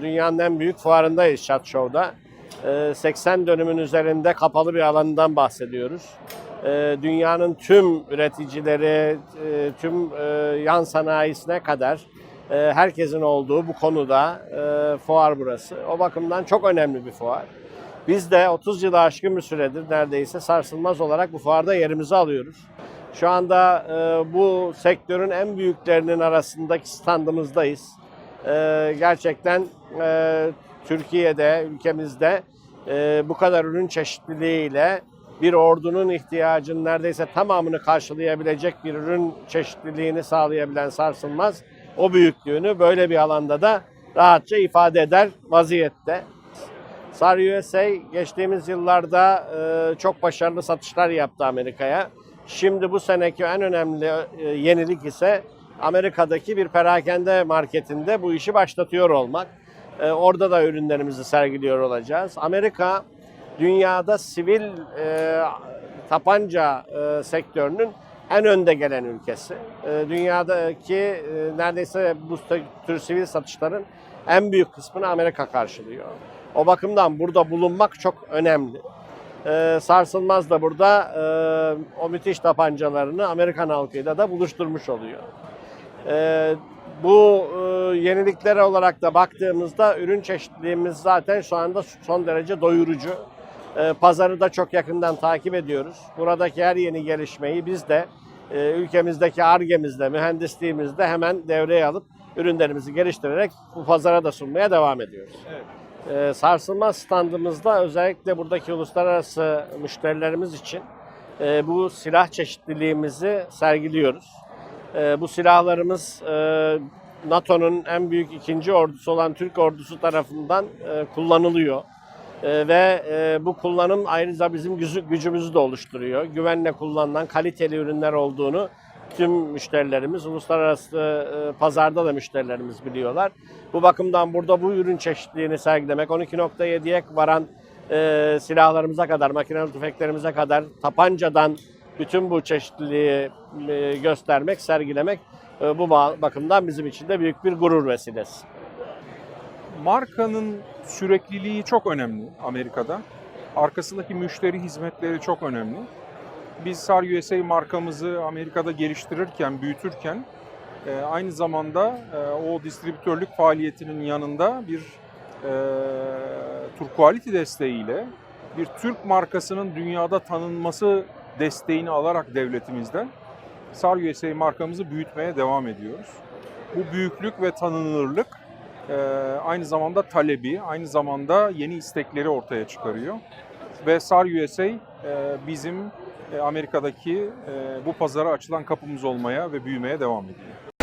dünyanın en büyük fuarındayız Shot Show'da. Ee, 80 dönümün üzerinde kapalı bir alanından bahsediyoruz. Ee, Dünyanın tüm üreticileri, e, tüm e, yan sanayisine kadar e, herkesin olduğu bu konuda fuar burası. O bakımdan çok önemli bir fuar. Biz de 30 yılı aşkın bir süredir neredeyse sarsılmaz olarak bu fuarda yerimizi alıyoruz. Şu anda bu sektörün en büyüklerinin arasındaki standımızdayız. E, gerçekten e, Türkiye'de, ülkemizde e, bu kadar ürün çeşitliliğiyle bir ordunun ihtiyacının neredeyse tamamını karşılayabilecek bir ürün çeşitliliğini sağlayabilen sarsılmaz o büyüklüğünü böyle bir alanda da rahatça ifade eder vaziyette. Sar USA geçtiğimiz yıllarda e, çok başarılı satışlar yaptı Amerika'ya. Şimdi bu seneki en önemli e, yenilik ise Amerika'daki bir perakende marketinde bu işi başlatıyor olmak. E, orada da ürünlerimizi sergiliyor olacağız. Amerika dünyada sivil e, tapanca e, sektörünün en önde gelen ülkesi. E, dünyadaki e, neredeyse bu tür sivil satışların en büyük kısmını Amerika karşılıyor. O bakımdan burada bulunmak çok önemli. Ee, Sarsılmaz da burada e, o müthiş tapancalarını Amerikan halkıyla da buluşturmuş oluyor. Ee, bu e, yeniliklere olarak da baktığımızda ürün çeşitliliğimiz zaten şu anda son derece doyurucu. Ee, pazarı da çok yakından takip ediyoruz. Buradaki her yeni gelişmeyi biz de e, ülkemizdeki ARGE'mizde, mühendisliğimizde hemen devreye alıp ürünlerimizi geliştirerek bu pazara da sunmaya devam ediyoruz. Ee, sarsılmaz standımızda özellikle buradaki uluslararası müşterilerimiz için e, bu silah çeşitliliğimizi sergiliyoruz. E, bu silahlarımız e, NATO'nun en büyük ikinci ordusu olan Türk ordusu tarafından e, kullanılıyor. E, ve e, bu kullanım ayrıca bizim gücü- gücümüzü de oluşturuyor. Güvenle kullanılan kaliteli ürünler olduğunu tüm müşterilerimiz, uluslararası e, pazarda da müşterilerimiz biliyorlar. Bu bakımdan burada bu ürün çeşitliliğini sergilemek, 12.7'ye varan e, silahlarımıza kadar, makinalı tüfeklerimize kadar, tapancadan bütün bu çeşitliliği e, göstermek, sergilemek e, bu ba- bakımdan bizim için de büyük bir gurur vesilesi. Markanın sürekliliği çok önemli Amerika'da. Arkasındaki müşteri hizmetleri çok önemli. Biz SAR USA markamızı Amerika'da geliştirirken, büyütürken e, aynı zamanda o distribütörlük faaliyetinin yanında bir e, Tur Quality desteğiyle bir Türk markasının dünyada tanınması desteğini alarak devletimizden SAR USA markamızı büyütmeye devam ediyoruz. Bu büyüklük ve tanınırlık e, aynı zamanda talebi, aynı zamanda yeni istekleri ortaya çıkarıyor. Ve SAR USA e, bizim e, Amerika'daki bu pazara açılan kapımız olmaya ve büyümeye devam ediyor.